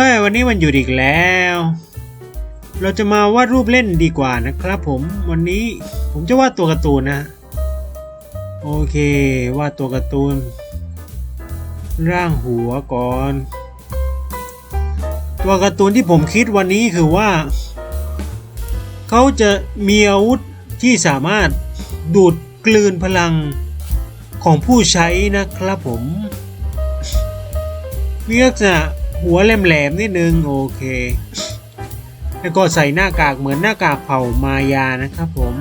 ฮ้ย วันนี้มันหยุดอีกแล้ว เราจะมาวาดรูปเล่นดีกว่านะครับผม วันนี้ผมจะวาดตัวการ์ตูนนะ โอเควาดตัวการ์ตูน ร่างหัวก่อน ตัวการ์ตูนที่ผมคิดวันนี้คือว่า เขาจะมีอาวุธที่สามารถดูดกลืนพลังของผู้ใช้นะครับผมมีลักษณะ หัวแหลมๆนิดนึงโอเค แล้วก็ใส่หน้ากากเหมือนหน้ากากเผ่ามายานะครับผม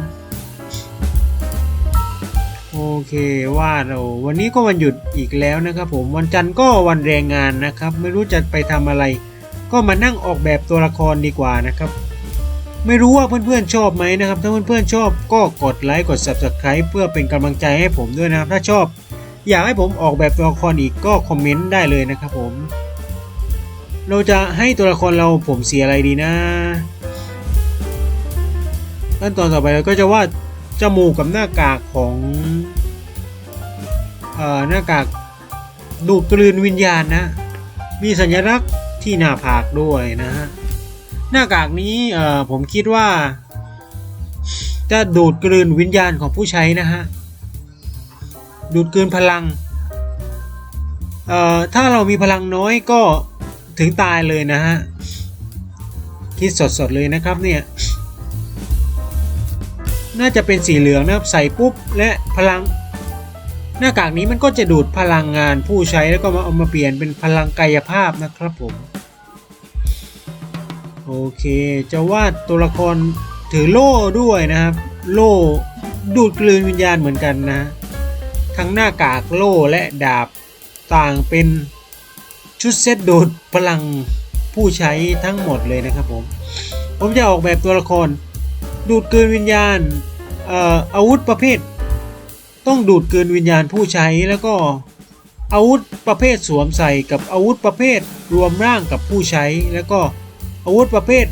โอเควาดโอวันนี้ก็วันหยุดอีกแล้วนะครับผมวันจันทร์ก็วันแรงงานนะครับ ไม่รู้จะไปทำอะไร ก็มานั่งออกแบบตัวละครดีกว่านะครับ ไม่รู้ว่าเพื่อนๆชอบไหมนะครับ ถ้าเพื่อนๆชอบก็กดไลค์กด Subscribe เพื่อเป็นกำลังใจให้ผมด้วยนะครับ ถ้าชอบอยากให้ผมออกแบบตัวละครอีกก็คอมเมนต์ได้เลยนะครับผม เราจะให้ตัวละครเราผมสีอะไรดีนะขั้นตอนต่อไปเราก็จะวาดจมูกกับหน้ากากของเอ่อหน้ากากดูดกลืนวิญญาณนะ มีสัญลักษณ์ที่หน้าผากด้วยนะฮะหน้ากากนี้เอ่อผมคิดว่า จะดูดกลืนวิญญาณของผู้ใช้นะฮะดูดกลืนพลังเอ่อถ้าเรามีพลังน้อยก็ ถึงตายเลยนะฮะ คิดสดๆเลยนะครับเนี่ย น่าจะเป็นสีเหลืองนะครับใส่ปุ๊บและพลัง หน้ากากนี้มันก็จะดูดพลังงานผู้ใช้แล้วก็มาเอามาเปลี่ยนเป็นพลังกายภาพนะครับผม โอเค จะวาดตัวละครถือโล่ด้วยนะครับ โล่ดูดกลืนวิญญาณเหมือนกันนะ ทั้งหน้ากากโล่และดาบต่างเป็น ชุดเซตดูดพลังผู้ใช้ทั้งหมดเลยนะครับผม ผมจะออกแบบตัวละคร ดูดเกลืนวิญญาณเอ่ออาวุธประเภท ต้องดูดเกลืนวิญญาณผู้ใช้แล้วก็อาวุธประเภทสวมใส่กับอาวุธประเภทรวมร่างกับผู้ใช้ แล้วก็อาวุธประเภท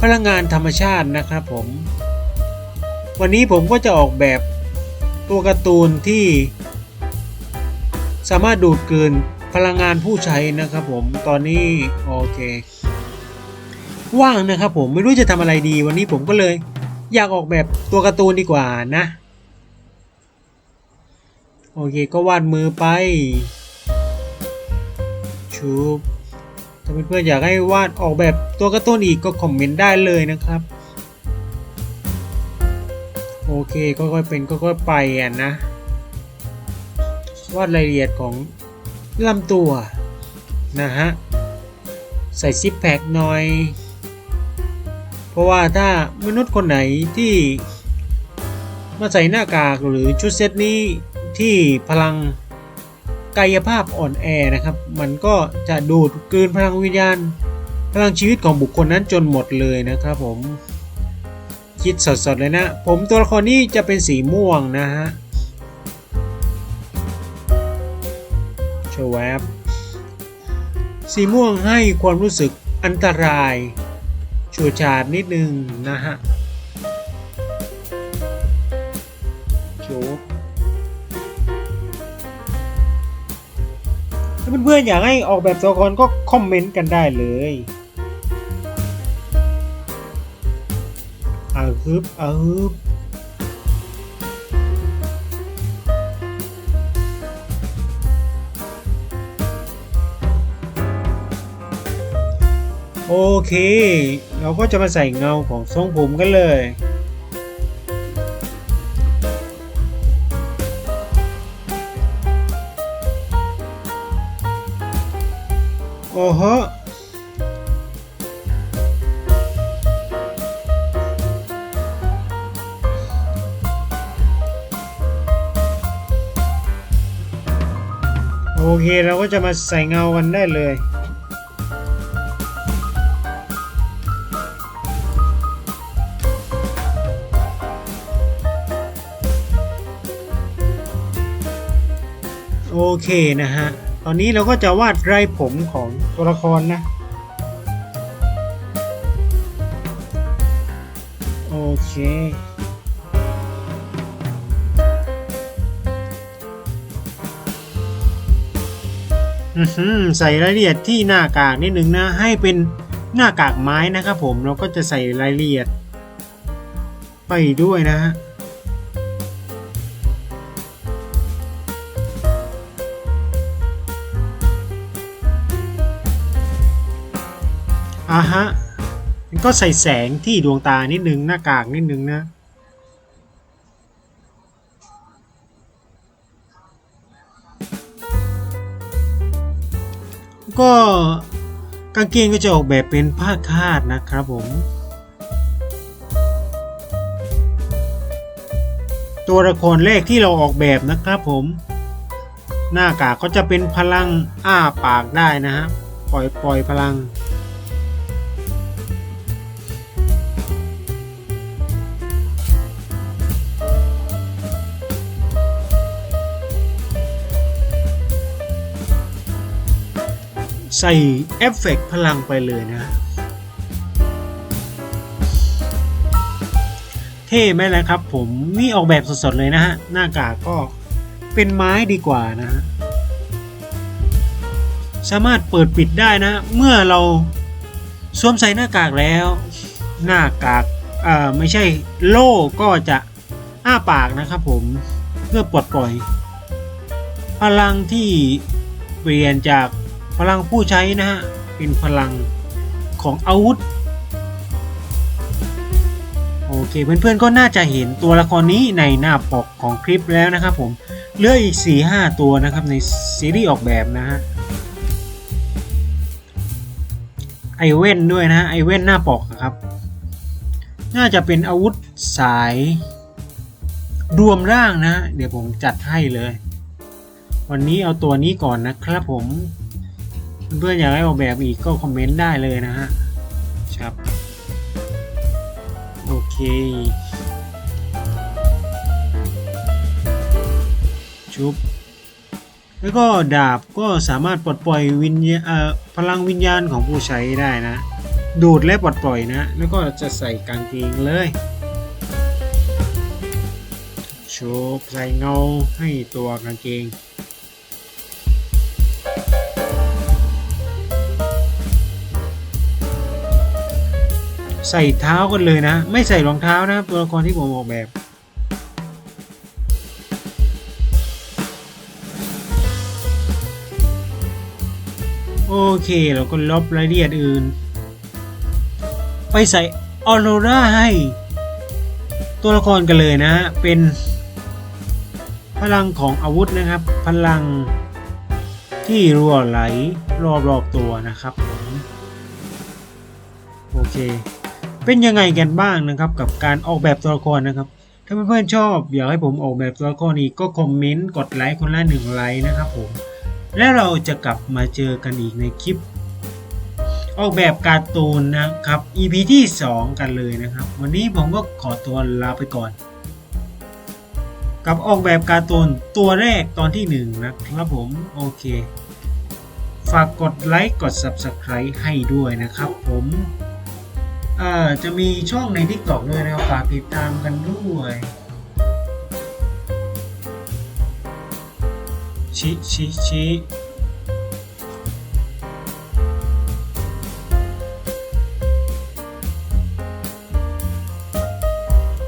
พลังงานธรรมชาตินะครับผม วันนี้ผมก็จะออกแบบตัวการ์ตูนที่ สามารถดูดกลืนพลังงานผู้ใช้นะครับผมตอนนี้โอเค ว่างนะครับผมไม่รู้จะทำอะไรดีวันนี้ผมก็เลยอยากออกแบบตัวการ์ตูนดีกว่านะ โอเคก็วาดมือไปชูบถ้าเพื่อนๆอยากให้วาดออกแบบตัวการ์ตูนอีกก็คอมเมนต์ได้เลยนะครับโอเคค่อยๆเป็นค่อยๆไปอะนะ วาดรายละเอียดของลำตัวนะฮะ ใส่ซิปแพคหน่อย เพราะว่าถ้ามนุษย์คนไหนที่มาใส่หน้ากากหรือชุดเซตนี้ที่พลังกายภาพอ่อนแอนะครับ มันก็จะดูดกลืนพลังวิญญาณ พลังชีวิตของบุคคลนั้นจนหมดเลยนะครับผม คิดสดๆเลยนะ ผมตัวละครนี้จะเป็นสีม่วงนะฮะ วบสีม่วงให้ความรู้สึกอันตรายชูชาดนิดนึงนะฮะโชบถ้าเพื่อนๆอยากให้ออกแบบตัวละครก็คอมเมนต์กันได้เลยอาฮึบอาฮึบ โอเค เราก็จะมาใส่เงาของทรงผมกันเลย โอ้โหโอเคเราก็จะมาใส่เงากันได้เลย โอเคนะฮะ ตอนนี้เราก็จะวาดไรผมของตัวละครนะ โอเคอื้อหือใส่รายละเอียดที่หน้ากากนิดนึงนะ ให้เป็นหน้ากากไม้นะครับผมเราก็จะใส่รายละเอียด ไปด้วยนะฮะ อ่าฮะมันก็ใส่แสงที่ดวงตานิดนึงหน้ากากนิดนึงนะก็กางเกงก็จะออกแบบเป็นผ้าคาดนะครับผม ตัวละครแรกที่เราออกแบบนะครับผม หน้ากากก็จะเป็นพลังอ้าปากได้นะฮะปล่อยปล่อยพลัง ใส่เอฟเฟกต์พลังไปเลยนะ เท่ไหมล่ะครับผมนี่ออกแบบสดๆเลยนะฮะ หน้ากากก็เป็นไม้ดีกว่านะฮะ สามารถเปิดปิดได้นะ เมื่อเราสวมใส่หน้ากากแล้ว หน้ากากเอ่อไม่ใช่โล่ก็จะอ้าปากนะครับผมเพื่อปลดปล่อย พลังที่เปลี่ยนจาก พลังผู้ใช้นะฮะ เป็นพลังของอาวุธ โอเคเพื่อนๆก็น่าจะเห็นตัวละครนี้ในหน้าปกของคลิปแล้วนะครับผมเหลืออีก 4-5 ตัวนะครับในซีรีส์ออกแบบนะฮะไอเว่นด้วยนะฮะไอเว่นหน้าปกอะครับ น่าจะเป็นอาวุธสายรวมร่างนะ เดี๋ยวผมจัดให้เลย วันนี้เอาตัวนี้ก่อนนะครับผม เพื่อนอยากให้ออกแบบอีกก็คอมเมนต์ได้เลยนะฮะครับโอเคชุบแล้วก็ดาบก็สามารถปลดปล่อยวิญญาพลังวิญญาณของผู้ใช้ได้นะ ดูดและปลดปล่อยนะ แล้วก็จะใส่กางเกงเลยชุบใส่เงาให้ตัวกางเกง ใส่เท้ากันเลยนะ ไม่ใส่รองเท้านะตัวละครที่ผมออกแบบ โอเคเราก็ลบรายละเอียดอื่น ไปใส่ออโรราให้ ตัวละครกันเลยนะ เป็น พลังของอาวุธนะครับ พลังที่รั่วไหลรอบๆตัวนะครับผมโอเค เป็นยังไงกันบ้างนะครับกับการออกแบบตัวละครนะครับ ถ้าเพื่อนๆชอบอยากให้ผมออกแบบตัวละครอีกก็คอมเมนต์กดไลค์คนละหนึ่งไลค์นะครับผมและเราจะกลับมาเจอกันอีกในคลิป ออกแบบการ์ตูนนะครับ EP ที่ 2 กันเลยนะครับ วันนี้ผมก็ขอตัวลาไปก่อน กับออกแบบการ์ตูนตัวแรกตอนที่ 1 นะครับผมโอเค ฝากกดไลค์กด Subscribe ให้ด้วยนะครับผม จะมีช่องใน TikTok ด้วยนะครับฝากติดตามกันด้วยชิชิชิ